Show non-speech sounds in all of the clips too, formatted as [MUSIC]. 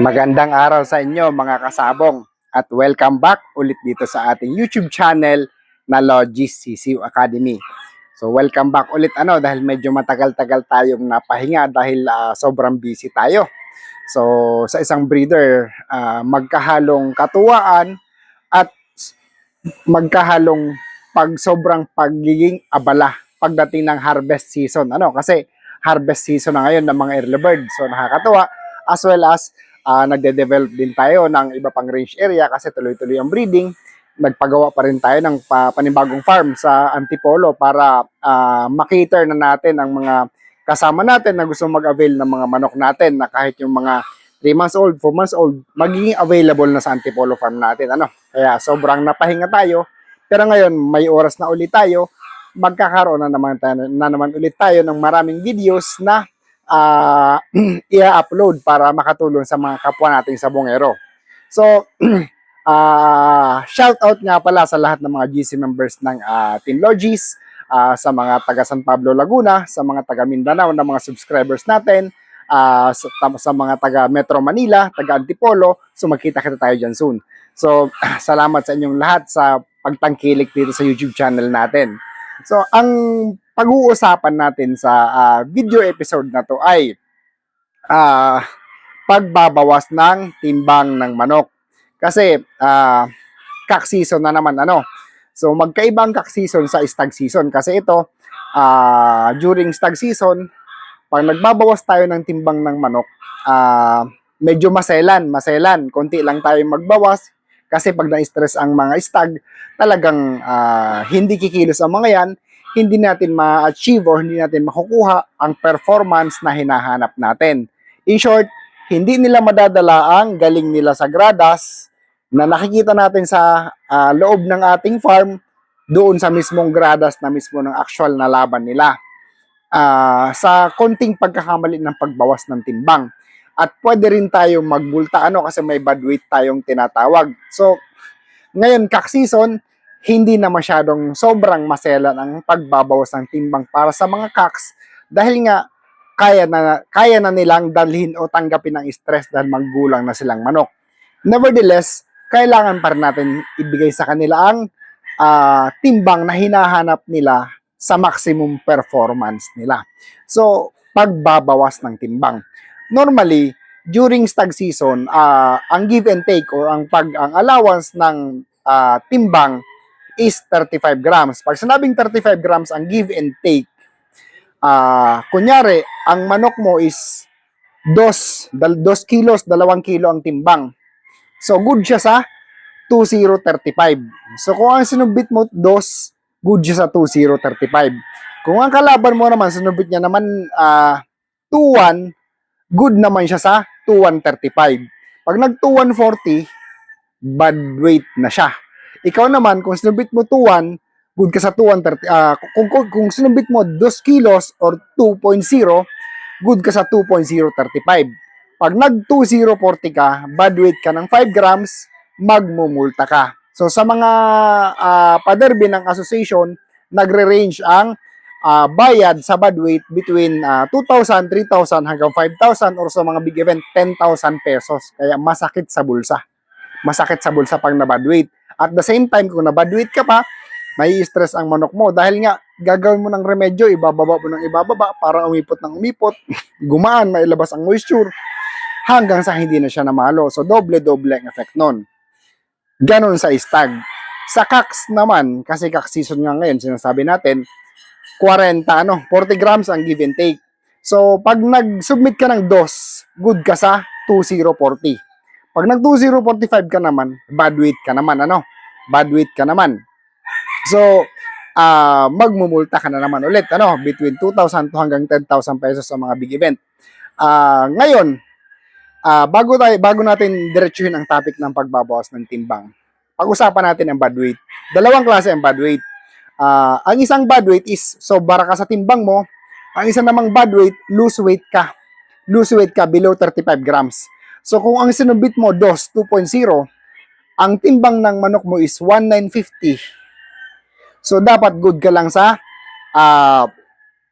Magandang araw sa inyo mga kasabong at welcome back ulit dito sa ating YouTube channel na Logis CCU Academy. So welcome back ulit ano dahil medyo matagal-tagal tayong napahinga dahil ah, sobrang busy tayo. So sa isang breeder, ah, magkahalong katuwaan at magkahalong pag sobrang pagiging abala pagdating ng harvest season. Ano kasi harvest season na ngayon ng mga early bird. So nakakatuwa as well as ah, nagde-develop din tayo ng iba pang range area kasi tuloy-tuloy ang breeding. Nagpagawa pa rin tayo ng pa- panibagong farm sa Antipolo para ah, makiter na natin ang mga kasama natin na gusto mag-avail ng mga manok natin na kahit yung mga 3 months old, 4 months old, magiging available na sa Antipolo farm natin. Ano? Kaya sobrang napahinga tayo. Pero ngayon, may oras na ulit tayo. Magkakaroon na naman, tayo, na naman ulit tayo ng maraming videos na ah [CLEARS THROAT] i-upload para makatulong sa mga kapwa nating sabongero. So, [CLEARS THROAT] ah shout out nga pala sa lahat ng mga GC members ng ah, Team Logis, ah, sa mga taga San Pablo Laguna, sa mga taga Mindanao na mga subscribers natin, ah, sa, sa mga taga Metro Manila, taga Antipolo, so magkita-kita tayo dyan soon. So, [CLEARS THROAT] salamat sa inyong lahat sa pagtangkilik dito sa YouTube channel natin. So, ang pag-uusapan natin sa ah, video episode na to ay ah, pagbabawas ng timbang ng manok. Kasi ah, cock season na naman ano. So magkaibang cock season sa stag season kasi ito ah, during stag season pag nagbabawas tayo ng timbang ng manok, ah, medyo maselan, maselan. Konti lang tayo magbawas kasi pag na-stress ang mga stag, talagang ah, hindi kikilos ang mga yan, hindi natin ma-achieve or hindi natin makukuha ang performance na hinahanap natin. In short, hindi nila madadala ang galing nila sa gradas na nakikita natin sa ah, loob ng ating farm doon sa mismong gradas na mismo ng actual na laban nila. Ah, sa konting pagkakamali ng pagbawas ng timbang. At pwede rin tayo magbulta ano kasi may bad weight tayong tinatawag. So, ngayon kak season, hindi na masyadong sobrang maselan ang pagbabawas ng timbang para sa mga kaks dahil nga kaya na kaya na nilang dalhin o tanggapin ang stress dahil maggulang na silang manok. Nevertheless, kailangan pa rin natin ibigay sa kanila ang ah, timbang na hinahanap nila sa maximum performance nila. So, pagbabawas ng timbang. Normally, during stag season, ah, ang give and take or ang pag ang allowance ng ah, timbang is 35 grams. Pag sinabing 35 grams ang give and take, ah kunyari, ang manok mo is 2, 2 kilos, 2 kilo ang timbang. So, good siya sa 2035. So, kung ang sinubit mo 2, good siya sa 2035. Kung ang kalaban mo naman, sinubit niya naman ah 21, good naman siya sa 2135. Pag nag 2140, bad weight na siya. Ikaw naman, kung sinubit mo 21, good ka sa 2130. ah kung, kung, kung sinubit mo 2 kilos or 2.0, good ka sa 2.035. Pag nag 2040 ka, bad weight ka ng 5 grams, magmumulta ka. So sa mga ah, paderby ng association, nagre-range ang ah, bayad sa bad weight between ah, 2,000, 3,000 hanggang 5,000 or sa mga big event 10,000 pesos. Kaya masakit sa bulsa. Masakit sa bulsa pag na bad weight. At the same time, kung na bad weight ka pa, may stress ang manok mo dahil nga gagawin mo ng remedyo, ibababa mo ng ibababa para umipot ng umipot, [LAUGHS] gumaan, mailabas ang moisture hanggang sa hindi na siya namalo. So doble-doble ang effect nun. Ganon sa stag. Sa cax naman, kasi cax season nga ngayon, sinasabi natin, 40, ano, 40 grams ang give and take. So, pag nag-submit ka ng dos, good ka sa 2040. Pag nag 2045 ka naman, bad weight ka naman, ano? Bad weight ka naman. So, ah magmumulta ka na naman ulit, ano? Between 2,000 to hanggang 10,000 pesos sa mga big event. Ah, ngayon, ah bago tayo bago natin diretsuhin ang topic ng pagbabawas ng timbang. Pag-usapan natin ang bad weight. Dalawang klase ang bad weight. Ah, ang isang bad weight is sobra ka sa timbang mo. Ang isa namang bad weight, loose weight ka. Loose weight ka below 35 grams. So kung ang sinubit mo dos 2.0, ang timbang ng manok mo is 1950. So dapat good ka lang sa ah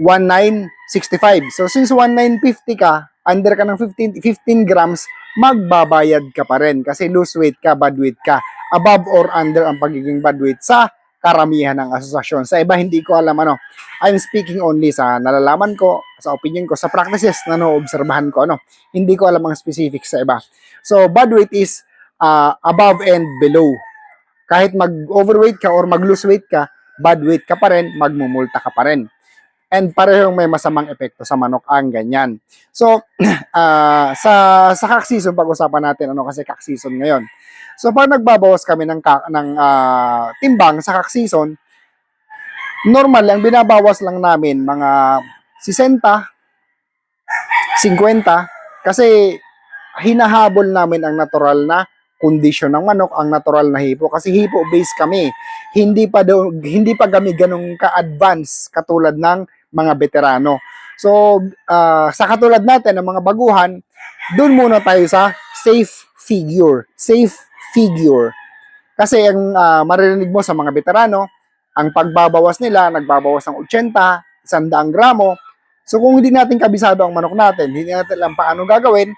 1965. So since 1950 ka, under ka ng 15, 15 grams, magbabayad ka pa rin kasi loose weight ka, bad weight ka. Above or under ang pagiging bad weight sa karamihan ng asosasyon. Sa iba, hindi ko alam ano. I'm speaking only sa nalalaman ko, sa opinion ko, sa practices na noobserbahan ko. Ano. Hindi ko alam ang specifics sa iba. So, bad weight is uh, above and below. Kahit mag-overweight ka or mag-lose weight ka, bad weight ka pa rin, magmumulta ka pa rin. And parehong may masamang epekto sa manok ang ganyan. So, [CLEARS THROAT] ah, sa sa cock season, pag-usapan natin ano kasi cock season ngayon. So, pag nagbabawas kami ng, ng ah, timbang sa cock season, normal lang, binabawas lang namin mga 60, 50, kasi hinahabol namin ang natural na kondisyon ng manok, ang natural na hipo. Kasi hipo based kami. Hindi pa daw, hindi pa kami ganun ka-advance katulad ng mga veterano. So, ah, sa katulad natin ng mga baguhan, doon muna tayo sa safe figure. Safe figure. Kasi ang ah, maririnig mo sa mga veterano, ang pagbabawas nila, nagbabawas ng 80, 100 gramo. So kung hindi natin kabisado ang manok natin, hindi natin alam paano gagawin,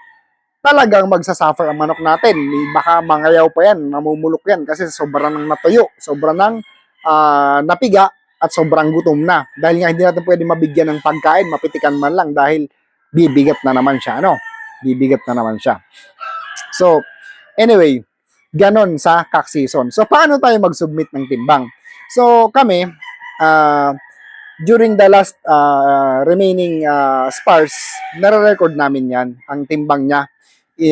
talagang magsasuffer ang manok natin. Baka mangayaw pa yan, mamumulok yan kasi sobrang nang natuyo, sobrang nang ah, napiga at sobrang gutom na. Dahil nga hindi natin pwede mabigyan ng pagkain, mapitikan man lang dahil bibigat na naman siya, ano? Bibigat na naman siya. So, anyway, ganon sa cock season. So, paano tayo mag-submit ng timbang? So, kami, ah, during the last ah, remaining ah, spars, nare-record namin yan, ang timbang niya.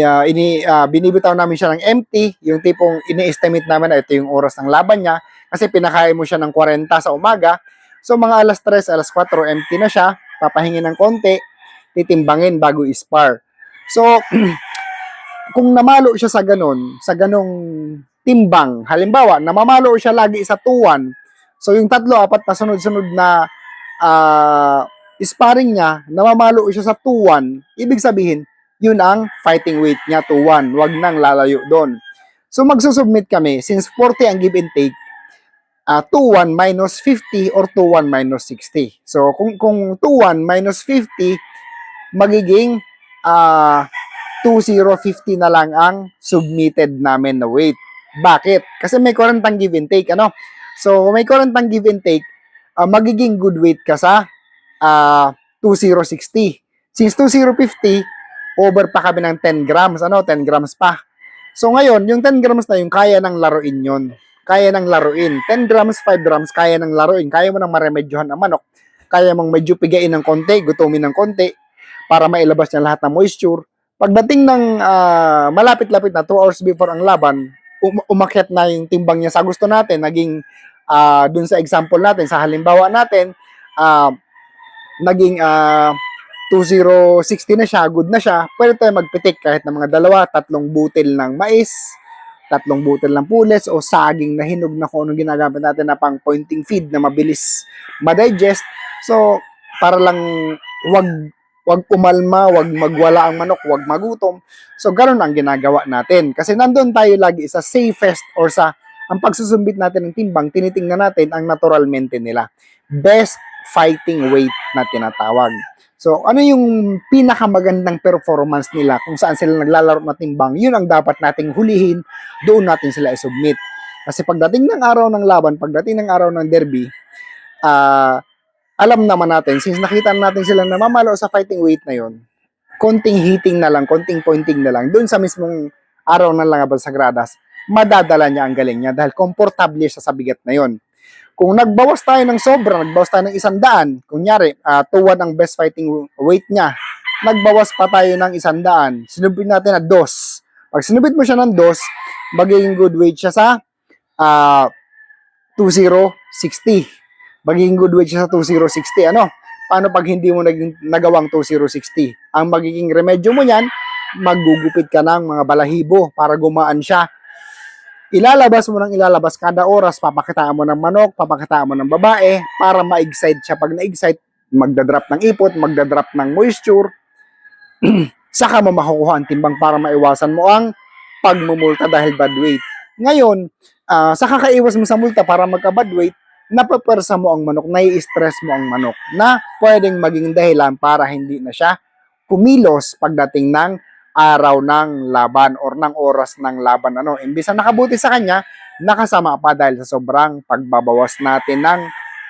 Ah, ini, ah, binibitaw namin siya ng empty, yung tipong ini-estimate namin na ito yung oras ng laban niya, kasi pinakain mo siya ng 40 sa umaga. So, mga alas 3, alas 4, empty na siya, papahingin ng konti, titimbangin bago ispar. So, [CLEARS THROAT] kung namalo siya sa ganon, sa ganong timbang, halimbawa, namamalo siya lagi sa 2-1, so yung tatlo, apat na sunod-sunod na ah, sparring niya, namamalo siya sa 2-1, ibig sabihin, yun ang fighting weight niya, 2-1, wag nang lalayo doon. So magsusubmit kami, since 40 ang give and take, ah 2-1 minus 50 or 2-1 minus 60. So kung, kung 2-1 minus 50, magiging ah 2050 na lang ang submitted namin na weight. Bakit? Kasi may quarantang give and take, ano? So, may quarantang give and take, ah, magiging good weight ka sa ah 2060. Since 2050, over pa kami ng 10 grams, ano? 10 grams pa. So, ngayon, yung 10 grams na yung kaya ng laruin yon Kaya ng laruin. 10 grams, 5 grams, kaya ng laruin. Kaya mo nang maremedyohan ang manok. Kaya mong medyo pigain ng konti, gutumin ng konti, para mailabas niya lahat ng moisture. Pagdating ng ah, malapit-lapit na 2 hours before ang laban, um- umakyat na yung timbang niya sa gusto natin, naging ah, dun sa example natin, sa halimbawa natin, ah, naging ah, 2060 na siya, good na siya, pwede tayo magpitik kahit ng mga dalawa, tatlong butil ng mais, tatlong butil ng pules o saging na hinog na kung anong ginagamit natin na pang pointing feed na mabilis ma-digest. So, para lang wag wag umalma, wag magwala ang manok, wag magutom. So, ganun ang ginagawa natin. Kasi nandun tayo lagi sa safest or sa ang pagsusumbit natin ng timbang, tinitingnan natin ang natural maintain nila. Best fighting weight na tinatawag. So, ano yung pinakamagandang performance nila kung saan sila naglalaro na timbang, yun ang dapat nating hulihin, doon natin sila i-submit. Kasi pagdating ng araw ng laban, pagdating ng araw ng derby, ah alam naman natin, since nakita natin sila namamalo sa fighting weight na yon, konting hitting na lang, konting pointing na lang, doon sa mismong araw ng langaban sa gradas, madadala niya ang galing niya dahil komportable siya sa bigat na yon. Kung nagbawas tayo ng sobra, nagbawas tayo ng isang daan, kunyari, uh, tuwad ang best fighting weight niya, nagbawas pa tayo ng isang daan, sinubit natin na dos. Pag sinubit mo siya ng dos, magiging good weight siya sa uh, 2060 magiging good weight siya sa 2060. Ano? Paano pag hindi mo naging, nagawang 2060? Ang magiging remedyo mo niyan, maggugupit ka ng mga balahibo para gumaan siya. Ilalabas mo ng ilalabas kada oras, papakitaan mo ng manok, papakitaan mo ng babae para ma-excite siya. Pag na-excite, magdadrop ng ipot, magdadrop ng moisture, [CLEARS THROAT] saka mo makukuha ang timbang para maiwasan mo ang pagmumulta dahil bad weight. Ngayon, uh, sa kakaiwas mo sa multa para magka-bad weight, napapersa mo ang manok, nai-stress mo ang manok na pwedeng maging dahilan para hindi na siya kumilos pagdating ng araw ng laban or ng oras ng laban. Ano, imbis na nakabuti sa kanya, nakasama pa dahil sa sobrang pagbabawas natin ng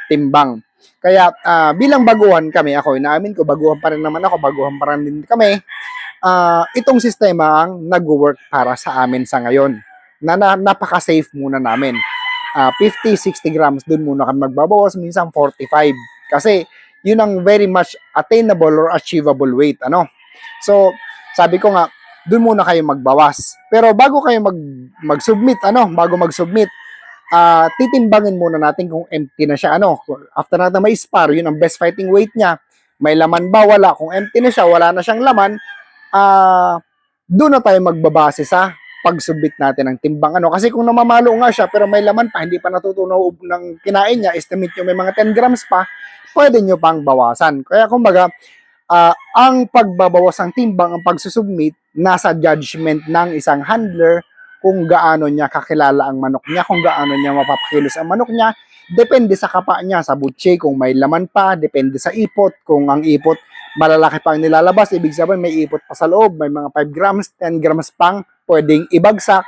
timbang. Kaya ah, bilang baguhan kami, ako inaamin ko, baguhan pa rin naman ako, baguhan pa rin din kami. Ah, itong sistema ang nag-work para sa amin sa ngayon. Na, na napaka-safe muna namin. Ah, 50, 60 grams, dun muna kami magbabawas, minsan 45. Kasi yun ang very much attainable or achievable weight. Ano? So, sabi ko nga, dun muna kayo magbawas. Pero bago kayo mag, mag-submit, ano, bago mag-submit, ah titimbangin muna natin kung empty na siya. Ano, after natin may spar, yun ang best fighting weight niya. May laman ba? Wala. Kung empty na siya, wala na siyang laman, ah doon na tayo magbabase sa pag-submit natin ng timbang. Ano, kasi kung namamalo nga siya, pero may laman pa, hindi pa natutunaw ng kinain niya, estimate nyo may mga 10 grams pa, pwede nyo pang bawasan. Kaya kumbaga, ah, ang pagbabawas ng timbang, ang pagsusubmit, nasa judgment ng isang handler kung gaano niya kakilala ang manok niya, kung gaano niya mapapakilos ang manok niya, depende sa kapa niya, sa butche, kung may laman pa, depende sa ipot, kung ang ipot malalaki pa ang nilalabas, ibig sabihin may ipot pa sa loob, may mga 5 grams, 10 grams pang pwedeng ibagsak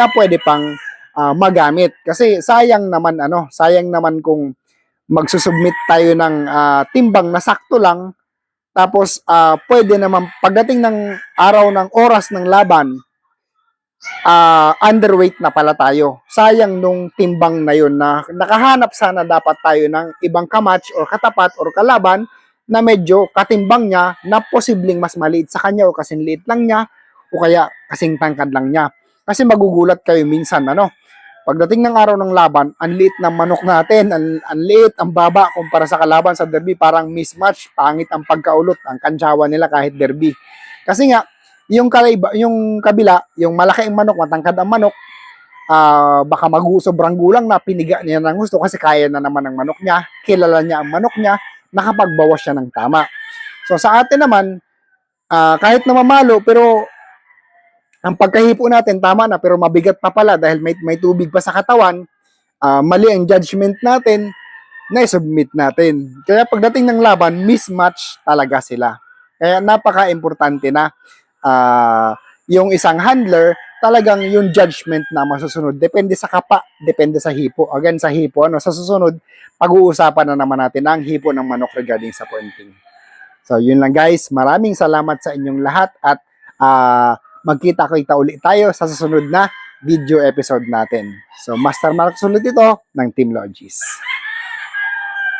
na pwede pang ah, magamit. Kasi sayang naman ano, sayang naman kung magsusubmit tayo ng ah, timbang na sakto lang tapos ah, pwede naman pagdating ng araw ng oras ng laban ah, underweight na pala tayo. Sayang nung timbang na yun na nakahanap sana dapat tayo ng ibang kamatch or katapat or kalaban na medyo katimbang niya na posibleng mas maliit sa kanya o kasing liit lang niya o kaya kasing tangkad lang niya. Kasi magugulat kayo minsan, ano, pagdating ng araw ng laban, ang liit ng manok natin, ang, ang liit, ang baba kumpara sa kalaban sa derby, parang mismatch, pangit ang pagkaulot, ang kantsawa nila kahit derby. Kasi nga, yung, kalaiba, yung kabila, yung malaki ang manok, matangkad ang manok, ah baka mag sobrang gulang na piniga niya ng gusto kasi kaya na naman ng manok niya, kilala niya ang manok niya, nakapagbawas siya ng tama. So sa atin naman, ah, kahit na mamalo, pero ang pagkahipo natin tama na pero mabigat pa pala dahil may, may tubig pa sa katawan, ah, mali ang judgment natin, na submit natin. Kaya pagdating ng laban, mismatch talaga sila. Kaya napaka-importante na ah, yung isang handler, talagang yung judgment na masusunod. Depende sa kapa, depende sa hipo. Again, sa hipo, ano, sa susunod, pag-uusapan na naman natin ang hipo ng manok regarding sa pointing. So, yun lang guys. Maraming salamat sa inyong lahat at ah, magkita-kita ulit tayo sa susunod na video episode natin. So, Master Marcos ulit ito ng Team Logis.